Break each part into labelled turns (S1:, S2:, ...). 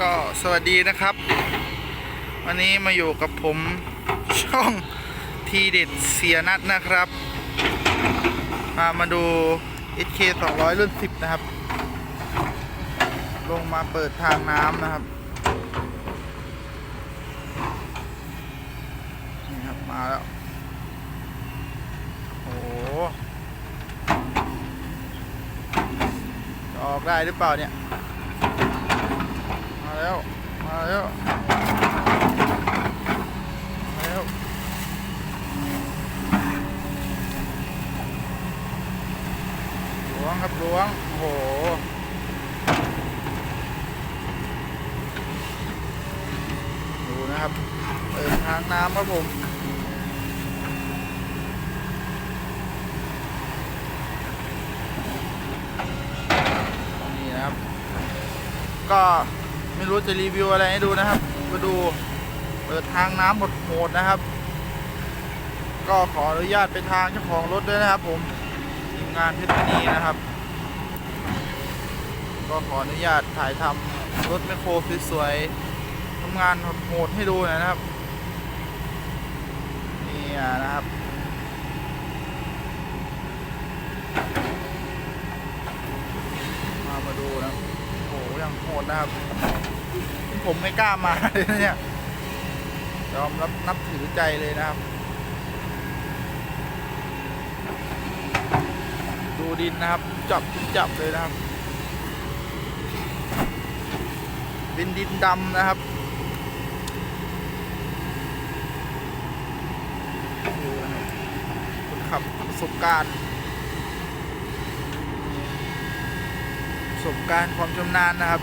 S1: ก็สวัสดีนะครับ วันนี้มาอยู่กับผมช่องทีเด็ดเสียนัดนะครับมามาดู SK 200 รุ่น 10 นะครับ ลงมาเปิดทางน้ำนะครับนี่ครับ มาแล้ว โอ้โหออกได้หรือเปล่าเนี่ย แล้ว มาแล้ว มาแล้ว หลวงครับหลวง โอ้โหดูนะครับเปิดทางน้ำครับผมนี่นะครับ ก็ ไม่รู้จะรีวิวอะไรให้ดูนะครับ มาดูเปิดทางน้ำหมดโหดนะครับ ก็ขออนุญาตไปทางเจ้าของรถด้วยนะครับ ผมทีมงานเพชรมณีนะครับ ก็ขออนุญาตถ่ายทำรถแมคโครสวยๆทำงานโหดให้ดูหน่อยนะครับนี่นะครับ มามาดูนะโอ้โห ยังโหดนะครับผมไม่กล้ามาเลยนะเนี่ยยอมรับนับถือใจเลยนะครับ ดูดินนะครับ จับจับเลยนะครับเป็นดินดำนะครับดูนะครับคนขับประสบการณ์ ประ สบการณ์ความชำนาญนะครับ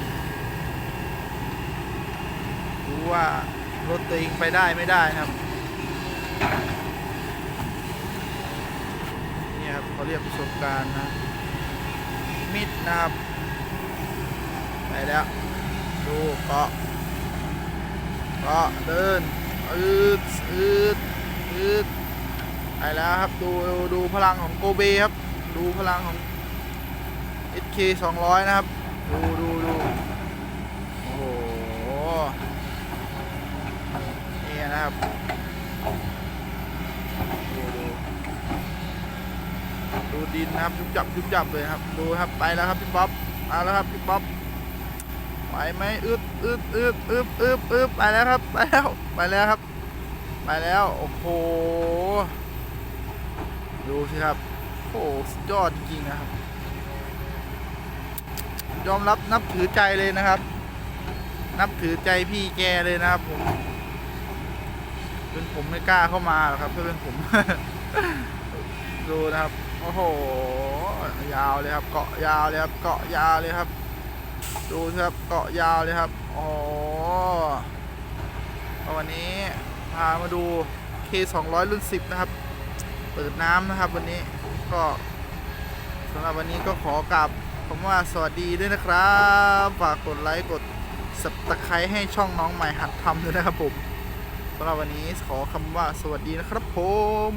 S1: รู้ว่ารถตัวเองไปได้ไม่ได้นะครับนี่ครับเขาเรียกประสบการณ์นะมิดนะครับไปแล้วดูเกาะเกาะเดินอืดอืดอืดไปแล้วครับดูดูพลังของโกเบครับ ดูพลังของ SK 200นะครับ ดูดูดูโอ้โหนี่นะครับดูดูดูดินนะครับยุบจับยุบจับเลยครับดูครับไปแล้วครับพี่ป๊อปมาแล้วครับพี่ป๊อปไหวไหมอึดอึดอึดอึบอึบอึบไปแล้วครับไปแล้วไปแล้วครับ ไปแล้วโอ้โหดูสิครับโอ้โหสุดยอดจริงๆนะครับ ยอมรับนับถือใจเลยนะครับ นับถือใจพี่แกเลยนะครับผม เป็นผมไม่กล้าเข้ามาหรอกครับถ้าเป็นผม ดูนะครับโอ้โหยาวเลยครับ เกาะยาวเลยครับ เกาะยาวเลยครับ ดูครับเกาะยาวเลยครับอ๋อวันนี้พามาดู K 200 รุ่น 10 นะครับ เปิดน้ำนะครับ วันนี้ก็สำหรับวันนี้ก็ขอกลับ ผมว่าสวัสดีด้วยนะครับ ฝากกดไลค์กดสับตะไคร้ให้ช่องน้องใหม่หัดทำด้วยนะครับผมสำหรับวันนี้ขอคำว่าสวัสดีนะครับผม